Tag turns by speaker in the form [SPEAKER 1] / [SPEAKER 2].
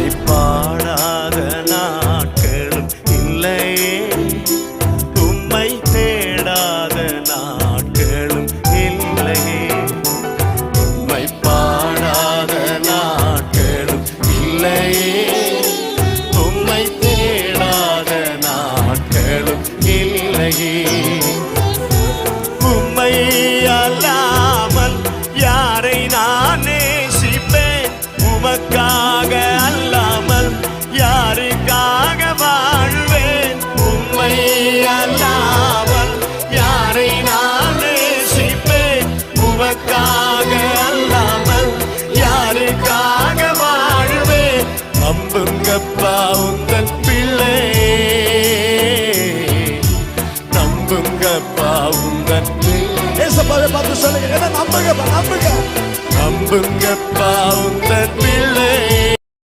[SPEAKER 1] உம்மை பாடாத நாட்களும் இல்லையே. உம்மை தேடாத நாட்களும் இல்லையே. உம்மை பாடாத நாட்களும் இல்லையே. உம்மை தேடாத நாட்களும் இல்லையே. உம்மை அல்லாமல் யாரை நான் நேசிப்பேன்? உமக்கா நம்புங்கப்பா உங்கள் பிள்ளை. நம்புங்கப்பா உங்கள் பிள்ளை.
[SPEAKER 2] பார்த்து சொல்லுங்க. என்ன நம்புங்க நம்புங்க.
[SPEAKER 1] நம்புங்கப்பா உங்கள் பிள்ளை.